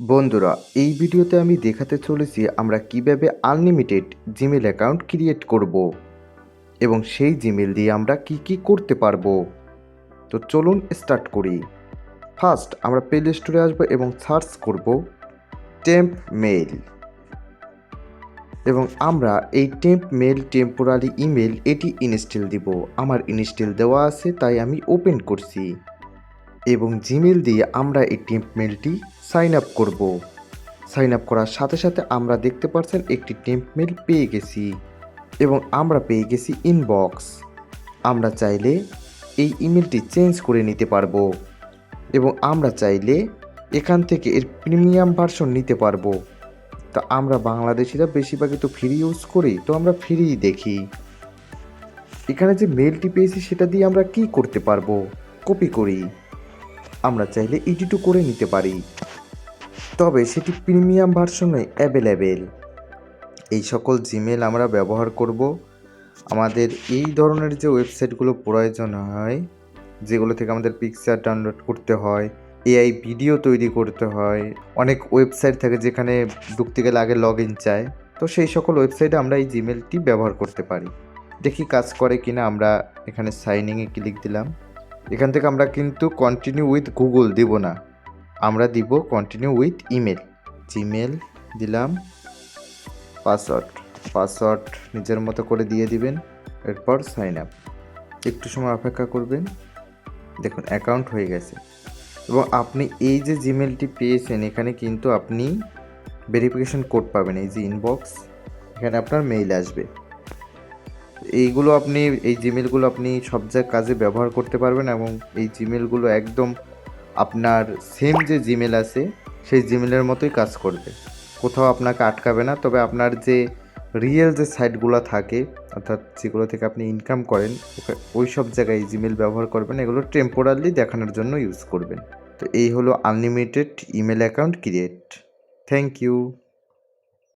বন্ধুরা, এই ভিডিওতে আমি দেখাতে চলেছি আমরা কীভাবে আনলিমিটেড জিমেল অ্যাকাউন্ট ক্রিয়েট করব এবং সেই জিমেল দিয়ে আমরা কি কি করতে পারব। তো চলুন স্টার্ট করি। ফার্স্ট আমরা প্লে স্টোরে আসব এবং সার্চ করব টেম্প মেল এবং আমরা এই টেম্প মেল টেম্পোরারি ইমেল এটি ইনস্টল দিব। আমার ইনস্টল দেওয়া আছে, তাই আমি ওপেন করছি। এবং জিমেল দিয়ে আমরা এই টেম্প মেলটি সাইন আপ করব। সাইন আপ করার সাথে সাথে আমরা দেখতে পাচ্ছেন একটি টেম্প মেল পেয়ে গেছি এবং আমরা পেয়ে গেছি ইনবক্স আমরা চাইলে এই ইমেলটি চেঞ্জ করে নিতে পারব এবং আমরা চাইলে এখান থেকে এর প্রিমিয়াম ভার্সন নিতে পারব। তা আমরা বাংলাদেশিরা বেশিরভাগই তো ফ্রি ইউজ করি, তো আমরা ফ্রি দেখি। এখানে যে মেলটি পেয়েছি সেটা দিয়ে আমরা কি করতে পারব? কপি করি। আমরা চাইলে এডিটও করে নিতে পারি। তবে সেটি প্রিমিয়াম ভার্সনে অ্যাভেলেবেল। এই সকল জিমেল আমরা ব্যবহার করব। আমাদের এই ধরনের যে ওয়েবসাইটগুলো প্রয়োজন হয়, যেগুলো থেকে আমাদের পিকচার ডাউনলোড করতে হয় এআই ভিডিও তৈরি করতে হয়, অনেক ওয়েবসাইট থাকে যেখানে ঢুকতে গেলে আগে লগ ইন চায়, তো সেই সকল ওয়েবসাইটে আমরা এই জিমেলটি ব্যবহার করতে পারি। দেখি কাজ করে কিনা আমরা এখানে সাইনিংয়ে ক্লিক দিলাম। এখান থেকে আমরা কিন্তু কন্টিনিউ উইথ গুগল দিব না। আমরা দিব কন্টিনিউ উইথ ইমেল জিমেল দিলাম পাসওয়ার্ড পাসওয়ার্ড নিজের মতো করে দিয়ে দিবেন, এরপর সাইন আপ একটু সময় অপেক্ষা করবেন, দেখুন অ্যাকাউন্ট হয়ে গেছে। এবং আপনি এই যে জিমেলটি পেয়েছেন, এখানে কিন্তু আপনি ভেরিফিকেশন কোড পাবেন, এই যে ইনবক্স এখানে আপনার মেইল আসবে। এইগুলো আপনি, এই জিমেলগুলো আপনি সব জায়গায় কাজে ব্যবহার করতে পারবেন এবং এই জিমেলগুলো একদম আপনার সেম যে জিমেল আছে, সেই জিমেলের মতোই কাজ করবে। কোথাও আপনাকে আটকাবে না, তবে আপনার যে রিয়েল যে সাইটগুলো থাকে, অর্থাৎ যেগুলো থেকে আপনি ইনকাম করেন ওই সব জায়গায় জিমেল ব্যবহার করবেন, এগুলো টেম্পোরারলি দেখানোর জন্য ইউজ করবেন। তো এই হলো unlimited email account create thank you